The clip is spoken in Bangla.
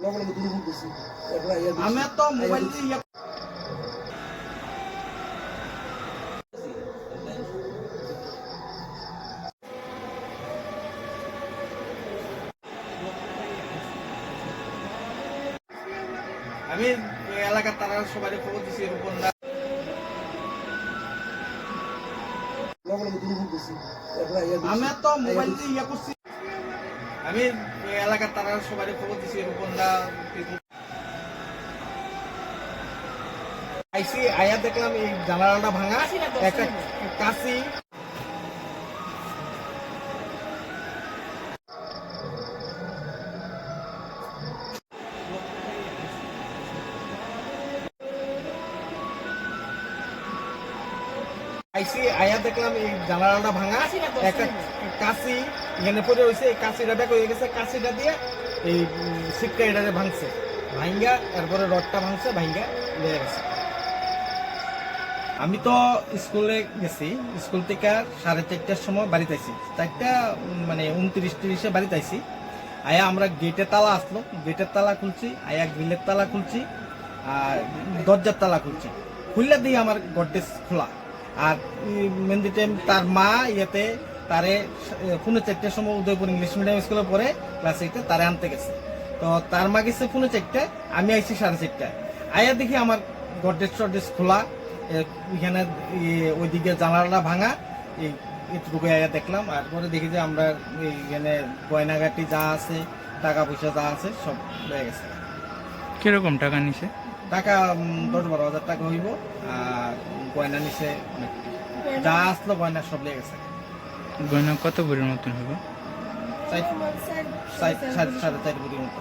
দিয়ে আমি এলাকার তারা সবাই খবর দিছি, রূপন ইয়া। আমি তো মোবাইল। দিয়ে ইয়ে করছি আমি এলাকার তারা সবাই খবর দিচ্ছি রূপন্দা আইসি আয়া দেখলাম এই জানালাটা ভাঙা একটা কাশি। আইসি আয়া দেখলাম এই জানালাটা ভাঙা। একটা কাশি এখানে পড়ে রয়েছে, এই কাশিটা ব্যাক হয়ে গেছে। কাশিটা দিয়ে এই সিটকা এটারে ভাঙছে। ভাঙ্গা এরপরে রডটা ভাঙছে ভাঙ্গা লেগে গেছে। আমি তো স্কুলে গেছি, স্কুল থেকে সাড়ে চারটার সময় বাড়িতে আইছি। চারটা মানে উনত্রিশ তিরিশে বাড়িতে আইছি। আয়া আমরা গেটের তালা আসলো। গেটের তালা খুলছি, আয়া গ্রিলের তালা খুলছি, আর দরজার তালা খুলছি। খুললে দিয়ে আমার গড্রেজ খোলা। আর মেহেন্দি টাইম তার মা ইয়েতে তারে পুনে চারটার সময় উদয়পুর ইংলিশ মিডিয়াম স্কুলে পড়ে ক্লাস এইটে তারে আনতে গেছে। তো তার মা গেছে পুনে চারটে, আমি আইছি সাড়ে চারটায় আয়া দেখি আমার গড্রেজ টড্রেজ খোলা এখানে ওইদিকে জানালাটা ভাঙা এই এটুকু আয়া দেখলাম। আর পরে দেখি যে আমরা এখানে গয়নাগাটি যা আছে, টাকা পয়সা যা আছে, সব হয়ে গেছে। কীরকম টাকা নিছে? টাকা দশ বারো হাজার টাকা হইব আর গয়না নিচে অনেক যা আসলো গয়না সব লেগে গেছে। গয়না কত ভরির মতন হবে সাড়ে সাড়ে চার ভরির মতো